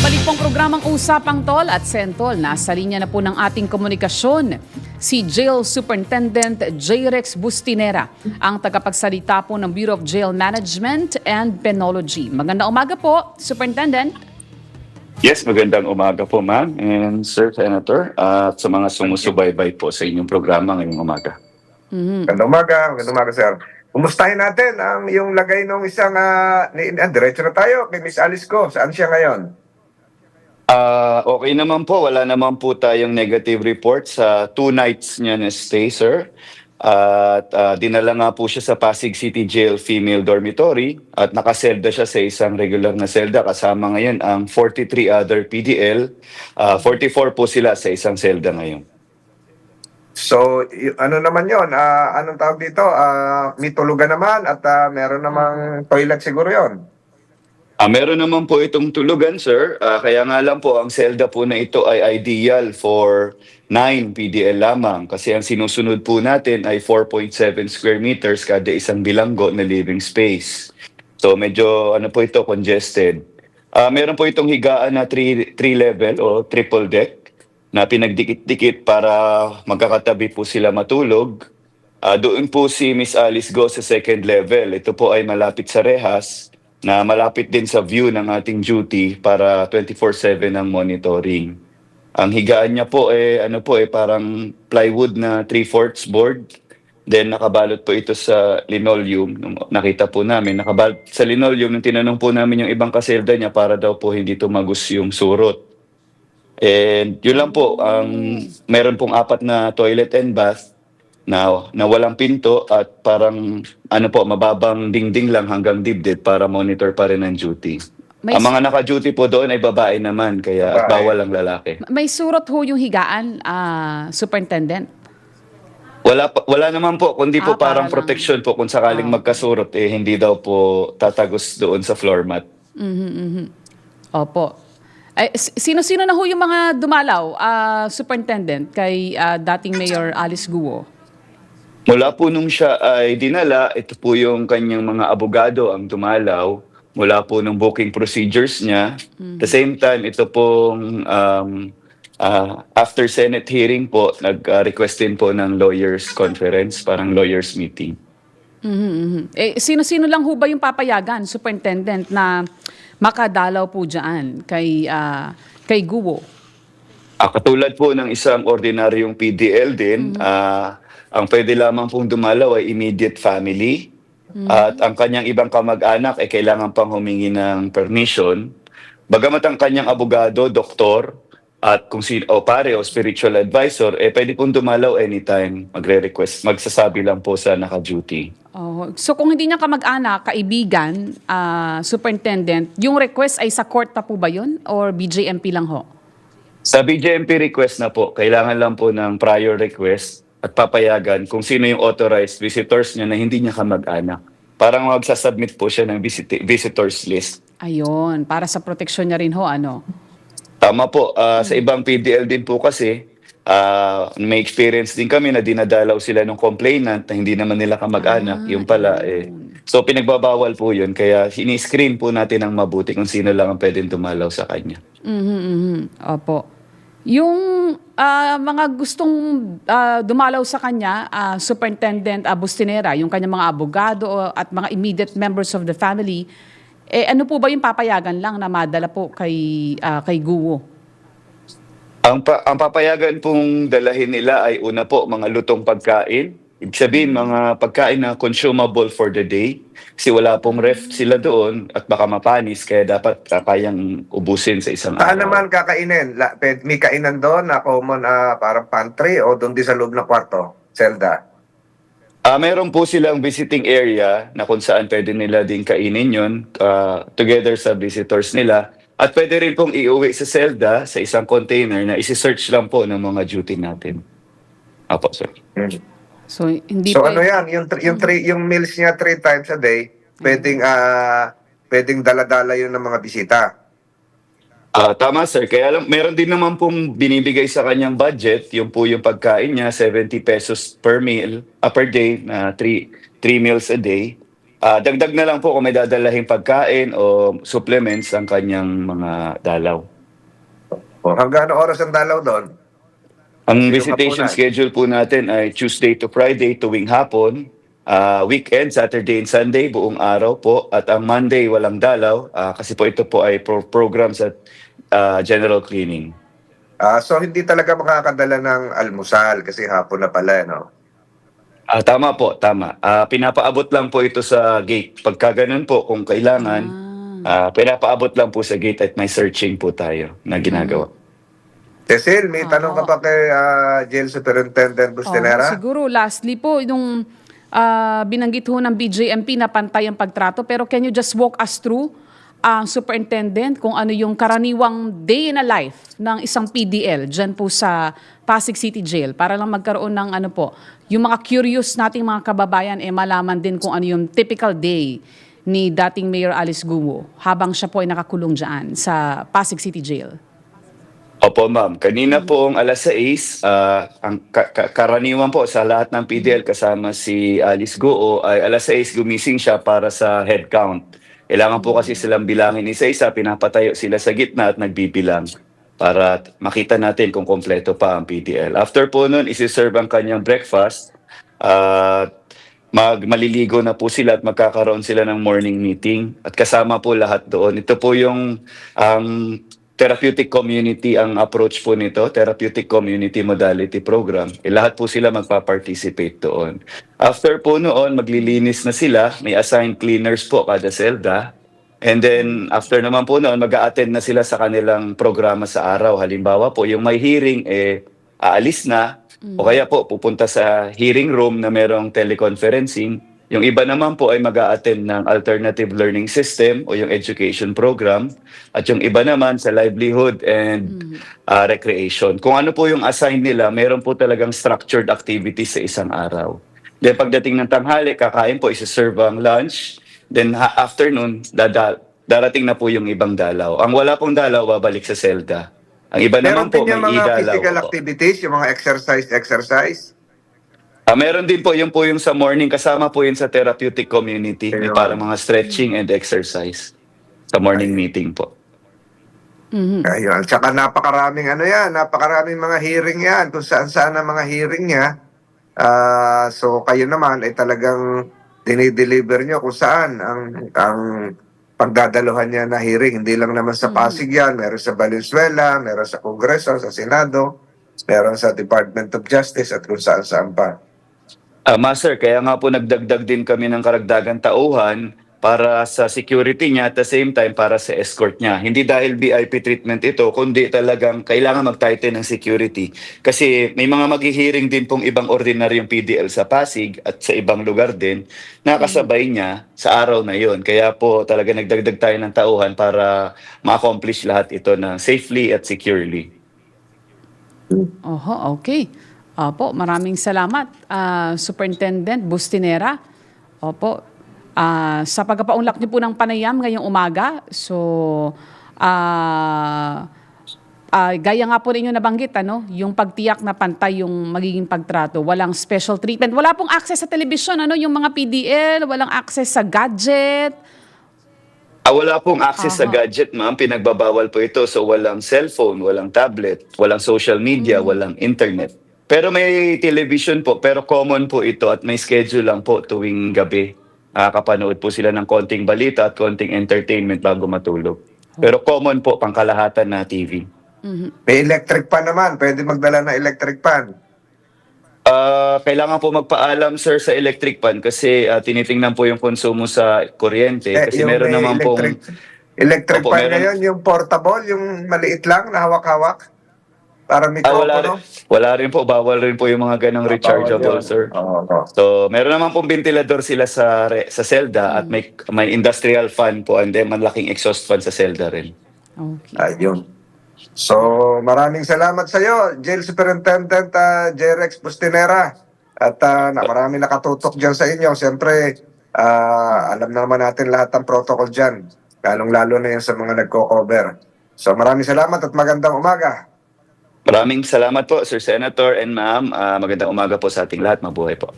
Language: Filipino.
Babalik pong programang Usapang Tol at Sentol. Nasa linya na po ng ating komunikasyon si Jail Superintendent J. Rex Bustinera, ang tagapagsalita po ng Bureau of Jail Management and Penology. Magandang umaga po, Superintendent. Yes, magandang umaga po ma'am and Sir Senator at sa mga sumusubaybay po sa inyong programa ngayong umaga. Magandang umaga, magandang umaga, sir. Kumustahin natin ang yung lagay ng isang, uh, ni, diretso na tayo kay Miss Alice ko. Saan siya ngayon? Ah, okay naman po, wala naman po tayong negative report sa two nights niya na stay, sir. At ah, dinala nga po siya sa Pasig City Jail Female Dormitory at nakaselda siya sa isang regular na selda kasama ngayon ang 43 other PDL. Ah, 44 po sila sa isang selda ngayon. So, ano naman yon? Ah, anong tawag dito? Ah, may tulugan naman at ah, meron namang toilet siguro yon. Ah, meron naman po itong tulugan, sir. Ah, kaya nga lang po, ang selda po na ito ay ideal for 9 PDL lamang. Kasi ang sinusunod po natin ay 4.7 square meters kada isang bilanggo na living space. So medyo ano po ito, congested. Ah, meron po itong higaan na 3 level o triple deck na pinagdikit-dikit para magkakatabi po sila matulog. Ah, doon po si Miss Alice Go sa second level. Ito po ay malapit sa rehas na malapit din sa view ng ating duty para 24/7 ang monitoring. Ang higaan niya po eh ano po eh parang plywood na 3/4 board. Then nakabalot po ito sa linoleum. Nakita po namin nakabalot sa linoleum nung tinanong po namin yung ibang kaselda niya para daw po hindi tumagus yung surot. And yun lang po, ang meron pong apat na toilet and bath na, na walang pinto at parang ano po, mababang dingding lang hanggang dibdib para monitor pa rin ang duty. May, ang mga naka-duty po doon ay babae naman, kaya at Babae. bawal ang lalaki. may surot ho yung higaan, ah, Superintendent. Wala, pa- wala naman po, kundi po Ah, para parang lang. protection po kung sakaling Ah. magkasurot, eh hindi daw po tatagos doon sa floor mat. Opo. Eh, sino-sino na ho yung mga dumalaw, ah, Superintendent, kay ah, dating Mayor Alice Guo? Mula po nung siya ay dinala, ito po yung kanyang mga abogado ang dumalaw. Mula po nung booking procedures niya. The same time, ito pong um, ah, after Senate hearing po, nag-request din po ng lawyers conference, parang lawyers meeting. Mhm, mhm. Eh, sino-sino lang ho ba yung papayagan, Superintendent, na makadalaw po dyan kay, ah, kay Guo? Ah, katulad po ng isang ordinaryong PDL din, ah, ang pwede lamang pong dumalaw ay immediate family. At ang kanyang ibang kamag-anak ay kailangan pang humingi ng permission. Bagamat ang kanyang abogado, doktor, at kung sino, o pare o spiritual advisor, eh pwede pong dumalaw anytime. Magre-request, magsasabi lang po sa naka-duty. Oh, so kung hindi niya kamag-anak, kaibigan, ah, Superintendent, yung request ay sa court na po ba yun? Or BJMP lang ho? Sa BJMP request na po, kailangan lang po ng prior request at papayagan kung sino yung authorized visitors niya na hindi niya kamag-anak. Parang magsasubmit po siya ng visit- visitors list. Ayun, para sa proteksyon niya rin ho, ano? Tama po, ah, sa ibang PDL din po kasi, ah, may experience din kami na dinadalaw sila ng complainant na hindi naman nila kamag-anak. yung pala eh. So pinagbabawal po yun, kaya ini-screen po natin ang mabuti kung sino lang ang pwedeng dumalaw sa kanya. Mhm, mhm. Opo. Yung ah, mga gustong ah, dumalaw sa kanya, ah, Superintendent Abustinera, yung kanyang mga abogado at mga immediate members of the family, eh ano po ba yung papayagan lang na madala po kay ah, kay Guo? Ang, pa- ang papayagan pong dalahin nila ay una po, mga lutong pagkain. Ibig sabihin, mga pagkain na consumable for the day. Kasi wala pong ref sila doon at baka mapanis, kaya dapat ah, kayang ubusin sa isang Saan araw. naman kakainin? La, may kainan doon na common ah, parang pantry o doon din sa loob ng kwarto? Zelda. Ah, meron po silang visiting area na kung saan pwede nila din kainin yun ah, together sa visitors nila. At pwede rin pong iuwi sa selda sa isang container na isi-search lang po ng mga duty natin. Apo, sir. So hindi So ano yan, yung, yung, three, yung meals niya three times a day, pwedeng, ah, pwedeng dala-dala yun ng mga bisita. Ah, tama sir. Kaya lang, meron din naman pong binibigay sa kanyang budget. Yung po yung pagkain niya, 70 pesos per meal, ah, per day, na 3 3 meals a day. ah, dagdag na lang po kung may dadalahing pagkain o supplements ang kanyang mga dalaw. O, hanggang ano oras ang dalaw doon? Ang visitation hapunan. schedule po natin ay Tuesday to Friday tuwing hapon, ah, weekend, Saturday and Sunday, buong araw po. At ang Monday, walang dalaw ah, kasi po ito po ay pro- programs at ah, general cleaning. Ah, so hindi talaga makakadala ng almusal kasi hapon na pala, no? Ah, tama po, tama. Ah, pinapaabot lang po ito sa gate. Pagka ganun po, kung kailangan, ah, pinapaabot lang po sa gate at may searching po tayo na ginagawa. Cecil, may tanong ka Oo. pa kay ah, Jail Superintendent Oh, Bustinera? siguro, lastly po, nung ah, binanggit ho ng BJMP na pantay ang pagtrato, pero can you just walk us through, ang superintendent, kung ano yung karaniwang day in a life ng isang PDL dyan po sa Pasig City Jail para lang magkaroon ng ano po, yung mga curious nating mga kababayan eh malaman din kung ano yung typical day ni dating Mayor Alice Gumo habang siya po ay nakakulong dyan sa Pasig City Jail. Opo, ma'am. Kanina po ang alas 6, ah, ang ka- ka- karaniwan po sa lahat ng PDL kasama si Alice Goo ay alas 6 gumising siya para sa head count. Kailangan po kasi silang bilangin isa-isa, pinapatayo sila sa gitna at nagbibilang para t- makita natin kung kompleto pa ang PDL. After po nun, isi-serve ang kanyang breakfast at mag maliligo na po sila at magkakaroon sila ng morning meeting at kasama po lahat doon. Ito po yung ang therapeutic community ang approach po nito, therapeutic community modality program. Eh, lahat po sila magpa-participate doon. After po noon, maglilinis na sila, may assigned cleaners po kada selda. And then after naman po noon, mag attend na sila sa kanilang programa sa araw. Halimbawa po, yung may hearing, eh, aalis na. O kaya po, pupunta sa hearing room na merong teleconferencing. Yung iba naman po ay mag attend ng alternative learning system o yung education program. At yung iba naman sa livelihood and ah, recreation. Kung ano po yung assign nila, meron po talagang structured activities sa isang araw. Then pagdating ng tanghali, kakain po, isa-serve ang lunch. Then ha- afternoon, dada- darating na po yung ibang dalaw. Ang wala pong dalaw, babalik sa selda. Ang iba Meron naman po, din yung may mga idalaw. physical po. activities, yung mga exercise-exercise. Ah, meron din po, yung po yung sa morning, kasama po yun sa therapeutic community. May parang mga stretching and exercise sa morning meeting po. Mhm. Ayun. Tsaka napakaraming ano yan, napakaraming mga hearing yan, kung saan saan ang mga hearing niya. Ah, so kayo naman ay talagang dinideliver nyo kung saan ang, ang pagdadaluhan niya na hearing. Hindi lang naman sa Pasig yan, meron sa Valenzuela, meron sa Kongreso, sa Senado, meron sa Department of Justice at kung saan saan pa. Ah, Master, kaya nga po nagdagdag din kami ng karagdagan tauhan para sa security niya at the same time para sa escort niya. Hindi dahil VIP treatment ito, kundi talagang kailangan mag-tighten ng security. Kasi may mga maghihiring din pong ibang ordinaryong PDL sa Pasig at sa ibang lugar din na kasabay niya sa araw na yon. Kaya po talaga nagdagdag tayo ng tauhan para ma-accomplish lahat ito na safely at securely. Oho, okay. Opo, maraming salamat, ah, Superintendent Bustinera. Opo, ah, sa pagpapaunlak niyo po ng panayam ngayong umaga. So, ah, ah, gaya nga po ninyo nabanggit, ano, yung pagtiyak na pantay yung magiging pagtrato. Walang special treatment. Wala pong access sa television, ano, yung mga PDL, walang access sa gadget. Ah, wala pong access sa Aha. gadget, ma'am. Pinagbabawal po ito. So, walang cellphone, walang tablet, walang social media, walang internet. Pero may television po, pero common po ito at may schedule lang po tuwing gabi. Nakakapanood po sila ng konting balita at konting entertainment bago matulog. Pero common po, pangkalahatan na TV. May electric pan naman, pwede magdala ng electric pan. Ah, kailangan po magpaalam, sir, sa electric pan kasi ah, tinitingnan po yung konsumo sa kuryente. Kasi Eh, yung meron naman pong... electric, electric Opo, pan meron. ngayon, yung portable, yung maliit lang na hawak-hawak. Para Ah, wala, rin, mikropono. wala rin po. Bawal rin po yung mga ganong rechargeable, Bawal yun. sir. Oo, oo. So, meron naman pong ventilador sila sa re- sa selda at may may industrial fan po and then malaking exhaust fan sa selda rin. Okay. Ayun. So, maraming salamat sa iyo, Jail Superintendent uh, Jerex Bustinera. At uh, na, marami nakatutok dyan sa inyo. Siyempre, ah, alam na naman natin lahat ng protocol dyan. Lalong-lalo na yan sa mga nagko-cover. So, maraming salamat at magandang umaga. Maraming salamat po, Sir Senator and Ma'am. Ah, magandang umaga po sa ating lahat. Mabuhay po.